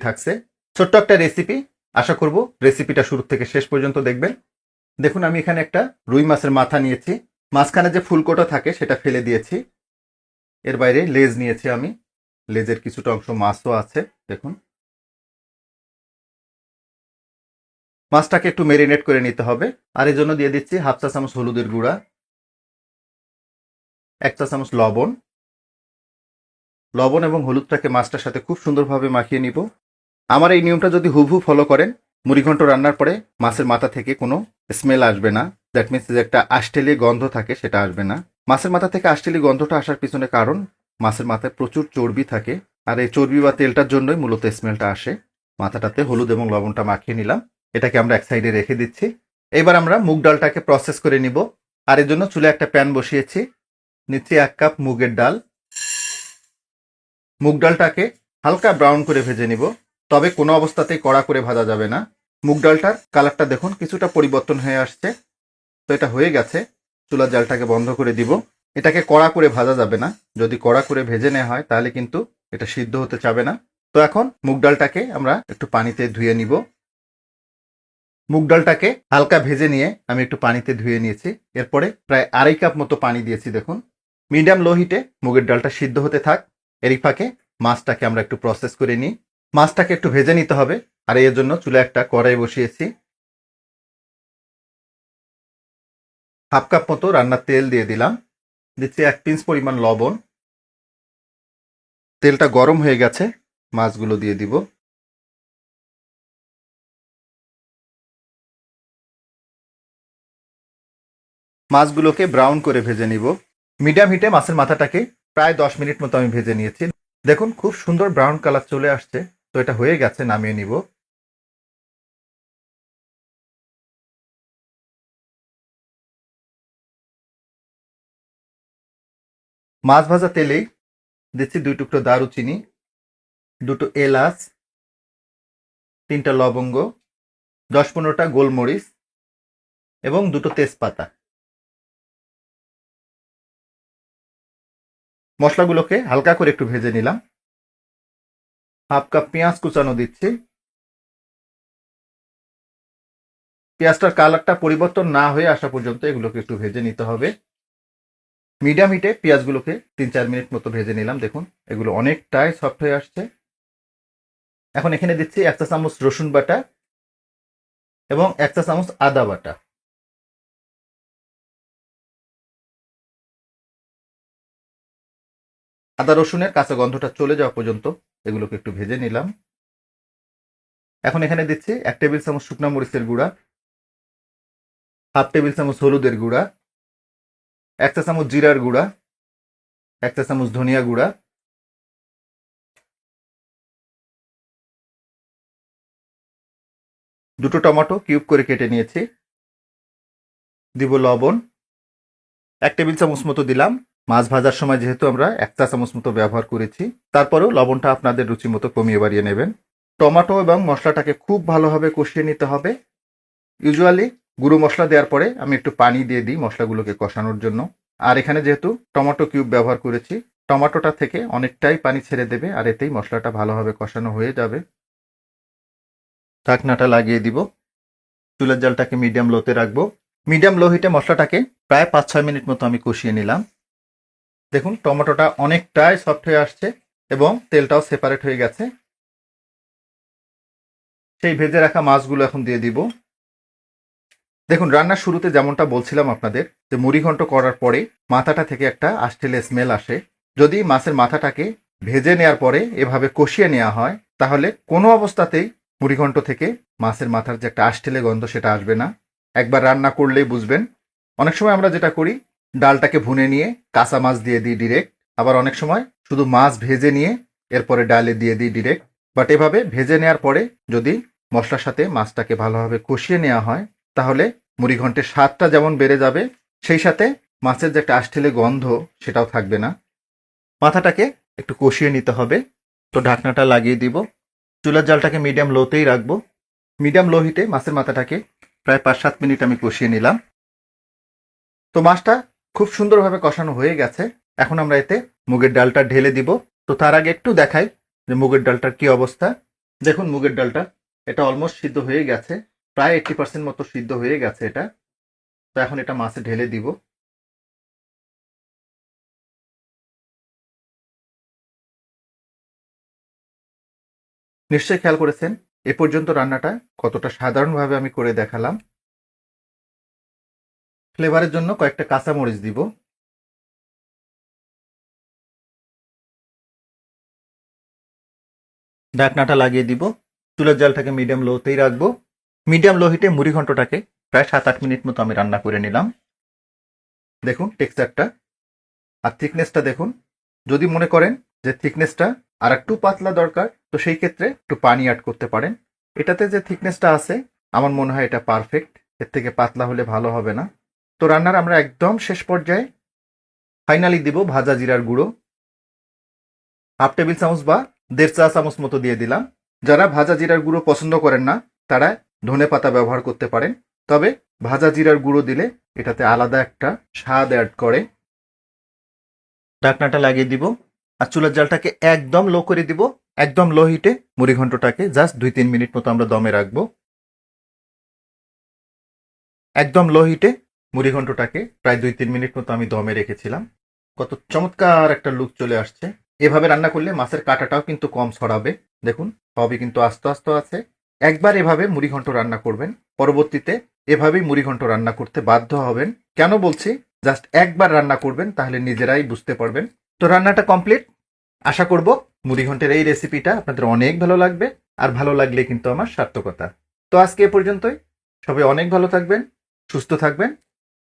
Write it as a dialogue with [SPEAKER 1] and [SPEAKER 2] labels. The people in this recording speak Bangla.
[SPEAKER 1] থাকছে। ছোট্ট একটা রেসিপি আশা করব রেসিপিটা শুরু থেকে শেষ পর্যন্ত দেখবেন। দেখুন, আমি এখানে একটা রুই মাছের মাথা নিয়েছি। মাঝখানে যে ফুলকোটা থাকে, সেটা ফেলে দিয়েছি। এর বাইরে লেজ নিয়েছি আমি। লেজের কিছুটা অংশ মাছও আছে, দেখুন। মাছটাকে একটু মেরিনেট করে নিতে হবে। আর এর জন্য দিয়ে দিচ্ছি হাফ চা চামচ হলুদের গুঁড়া, এক চা চামচ লবণ। লবণ এবং হলুদটাকে মাছটার সাথে খুব সুন্দরভাবে মাখিয়ে নিব। আমার এই নিয়মটা যদি হুবহু ফলো করেন, মুড়িঘণ্ট রান্নার পরে মাছের মাথা থেকে কোনো স্মেল আসবে না। দ্যাট মিনস যে একটা আষ্টেলি গন্ধ থাকে, সেটা আসবে না। মাছের মাথা থেকে আষ্টেলি গন্ধটা আসার পিছনে কারণ, মাছের মাথায় প্রচুর চর্বি থাকে। আর এই চর্বি বা তেলটার জন্যই মূলত স্মেলটা আসে। মাথাটাতে হলুদ এবং লবণটা মাখিয়ে নিলাম। এটাকে আমরা এক সাইডে রেখে দিচ্ছি। এবার আমরা মুগ ডালটাকে প্রসেস করে নিব। আর এর জন্য চুলে একটা প্যান বসিয়েছি। নিচ্ছি এক কাপ মুগের ডাল। মুগ ডালটাকে হালকা ব্রাউন করে ভেজে নিব। তবে কোনো অবস্থাতেই কড়া করে ভাজা যাবে না। মুগ ডালটার কালারটা দেখুন, কিছুটা পরিবর্তন হয়ে আসছে। তো এটা হয়ে গেছে। চুলার জালটাকে বন্ধ করে দিব। এটাকে কড়া করে ভাজা যাবে না। যদি কড়া করে ভেজে নেওয়া হয়, তাহলে কিন্তু এটা সিদ্ধ হতে চাবে না। তো এখন মুগ ডালটাকে আমরা একটু পানিতে ধুয়ে নিব। মুগ ডালটাকে হালকা ভেজে নিয়ে আমি একটু পানিতে ধুয়ে নিয়েছি। এরপরে প্রায় আড়াই কাপ মতো পানি দিয়েছি, দেখুন। মিডিয়াম লো হিটে মুগের ডালটা সিদ্ধ হতে থাক। এরই ফাঁকে মাছটাকে আমরা একটু প্রসেস করে নিই। মাছটাকে একটু ভেজে নিতে হবে। আর এর জন্য চুলে একটা কড়াই বসিয়েছি। হাফ কাপ মতো রান্নার তেল দিয়ে দিলাম। দিচ্ছি এক পিঞ্চ পরিমাণ লবণ। তেলটা গরম হয়ে গেছে, মাছগুলো দিয়ে দিব। মাছগুলোকে ব্রাউন করে ভেজে নিব। মিডিয়াম হিটে মাছের মাথাটাকে প্রায় দশ মিনিট মতো আমি ভেজে নিয়েছি। দেখুন, খুব সুন্দর ব্রাউন কালার চলে আসছে। তো এটা হয়ে গেছে, নামিয়ে নিব। মাছ ভাজা তেলেই দিচ্ছি দুই টুকরো দারুচিনি, দুটো এলাচ, তিনটা লবঙ্গ, দশ পনেরোটা গোলমরিচ এবং দুটো তেজপাতা। মশলাগুলোকে হালকা করে একটু ভেজে নিলাম। হাফ কাপ পেঁয়াজ কুচানো দিচ্ছি পেঁয়াজটার কালারটা পরিবর্তন না হয়ে আসা পর্যন্ত এগুলোকে একটু ভেজে নিতে হবে মিডিয়াম হিটে পেঁয়াজগুলোকে তিন চার মিনিট মতো ভেজে নিলাম দেখুন এগুলো অনেকটাই সফট হয়ে আসছে। এখন এখানে দিচ্ছি এক চা চামচ রসুন বাটা এবং এক চা চামচ আদা বাটা। আদা রসুনের কাঁচা গন্ধটা চলে যাওয়া পর্যন্ত এগুলোকে একটু ভেজে নিলাম। এখন এখানে দিচ্ছি এক টেবিল চামচ শুকনো মরিচের গুঁড়া, হাফ টেবিল চামচ হলুদের গুঁড়া, এক চা চামচ জিরার গুঁড়া, এক চা চামচ ধনিয়া গুঁড়া, দুটো টমেটো কিউব করে কেটে নিয়েছি, দিব লবণ, এক টেবিল চামচ মতো দিলাম। মাছ ভাজার সময় যেহেতু আমরা এক চা চামচ মতো ব্যবহার করেছি, তারপরেও লবণটা আপনাদের রুচি মতো কমিয়ে বাড়িয়ে নেবেন। টমেটো এবং মশলাটাকে খুব ভালোভাবে কষিয়ে নিতে হবে। ইউজুয়ালি গুঁড়ো মশলা দেওয়ার পরে আমি একটু পানি দিয়ে দিই মশলাগুলোকে কষানোর জন্য। আর এখানে যেহেতু টমেটো কিউব ব্যবহার করেছি, টমেটোটা থেকে অনেকটাই পানি ছেড়ে দেবে আর এতেই মশলাটা ভালোভাবে কষানো হয়ে যাবে। ঢাকনাটা লাগিয়ে দিব। চুলের জালটাকে মিডিয়াম লোতে রাখব। মিডিয়াম লো হিটে মশলাটাকে প্রায় পাঁচ ছয় মিনিট মতো আমি কষিয়ে নিলাম। দেখুন, টমেটোটা অনেকটাই সফট হয়ে আসছে এবং তেলটাও সেপারেট হয়ে গেছে। সেই ভেজে রাখা মাছগুলো এখন দিয়ে দিব। দেখুন, রান্নার শুরুতে যেমনটা বলছিলাম আপনাদের, যে মুড়ি ঘন্ট করার পরে মাথাটা থেকে একটা আষ্টেলে স্মেল আসে। যদি মাছের মাথাটাকে ভেজে নেওয়ার পরে এভাবে কষিয়ে নেওয়া হয়, তাহলে কোনো অবস্থাতেই মুড়িঘণ্ট থেকে মাছের মাথার যে একটা আষ্টেলে গন্ধ সেটা আসবে না। একবার রান্না করলেই বুঝবেন। অনেক সময় আমরা যেটা করি ডালটাকে ভুনে নিয়ে কাঁচা মাছ দিয়ে দিই ডিরেক্ট আবার অনেক সময় শুধু মাছ ভেজে নিয়ে এরপরে ডালে দিয়ে দিই ডিরেক্ট বাট এভাবে ভেজে নেওয়ার পরে যদি মশলার সাথে মাছটাকে ভালোভাবে কষিয়ে নেওয়া হয়, তাহলে মুড়িঘণ্টের স্বাদটা যেমন বেড়ে যাবে, সেই সাথে মাছের যে একটা আষ্টেলে গন্ধ সেটাও থাকবে না। মাথাটাকে একটু কষিয়ে নিতে হবে। তো ঢাকনাটা লাগিয়ে দিব। চুলার জালটাকে মিডিয়াম লোতেই রাখব। মিডিয়াম লো হিটে মাছের মাথাটাকে প্রায় পাঁচ সাত মিনিট আমি কষিয়ে নিলাম। তো মাছটা খুব সুন্দরভাবে কষানো হয়ে গেছে। এখন আমরা এতে মুগের ডালটা ঢেলে দিব। তো তার আগে একটু দেখাই যে মুগের ডালটার কি অবস্থা। দেখুন মুগের ডালটা, এটা অলমোস্ট সিদ্ধ হয়ে গেছে। প্রায় এইটটি পার্সেন্ট মতো সিদ্ধ হয়ে গেছে এটা। তো এখন এটা মাছে ঢেলে দিব। নিশ্চয়ই খেয়াল করেছেন, এ পর্যন্ত রান্নাটা কতটা সাধারণভাবে আমি করে দেখালাম। ফ্লেভারের জন্য কয়েকটা কাঁচা মরিচ দিব। ঢাকনাটা লাগিয়ে দিব। চুলের জালটাকে মিডিয়াম লোতেই রাখব। মিডিয়াম লো হিটে মুড়ি ঘন্টটাকে প্রায় সাত আট মিনিট মতো আমি রান্না করে নিলাম। দেখুন টেক্সচারটা আর থিকনেসটা দেখুন। যদি মনে করেন যে থিকনেসটা আর একটু পাতলা দরকার, তো সেই ক্ষেত্রে একটু পানি অ্যাড করতে পারেন। এটাতে যে থিকনেসটা আছে, আমার মনে হয় এটা পারফেক্ট এর থেকে পাতলা হলে ভালো হবে না। তো রান্নার আমরা একদম শেষ পর্যায়ে ফাইনালি দিব ভাজা জিরার গুঁড়ো। হাফ টেবিল চামচ বা দেড় চা চামচ মতো দিয়ে দিলাম। যারা ভাজা জিরার গুঁড়ো পছন্দ করেন না, তারা ধনে পাতা ব্যবহার করতে পারেন। তবে ভাজা জিরার গুঁড়ো দিলে এটাতে আলাদা একটা স্বাদ অ্যাড করে। ঢাকনাটা লাগিয়ে দিব। আর চুলার জালটাকে একদম লো করে দিব। একদম লো হিটে মুড়ি ঘন্টটাকে জাস্ট দুই তিন মিনিট মতো আমরা দমে রাখব। একদম লো হিটে মুড়ি ঘন্টটাকে প্রায় দুই তিন মিনিট মতো আমি দমে রেখেছিলাম। কত চমৎকার একটা লুক চলে আসছে। এভাবে রান্না করলে মাছের কাঁটাটাও কিন্তু কম ছড়াবে। দেখুন, সবই কিন্তু আস্তে আস্তে আছে। একবার এভাবে মুড়ি ঘন্ট রান্না করবেন। পরবর্তীতে এভাবেই মুড়ি ঘন্ট রান্না করতে বাধ্য হবেন। কেন বলছি? জাস্ট একবার রান্না করবেন, তাহলে নিজেরাই বুঝতে পারবেন। তো রান্নাটা কমপ্লিট। আশা করব মুড়ি ঘন্টের এই রেসিপিটা আপনাদের অনেক ভালো লাগবে আর ভালো লাগলে কিন্তু আমার সার্থকতা। তো আজকে এ পর্যন্তই। সবাই অনেক ভালো থাকবেন, সুস্থ থাকবেন।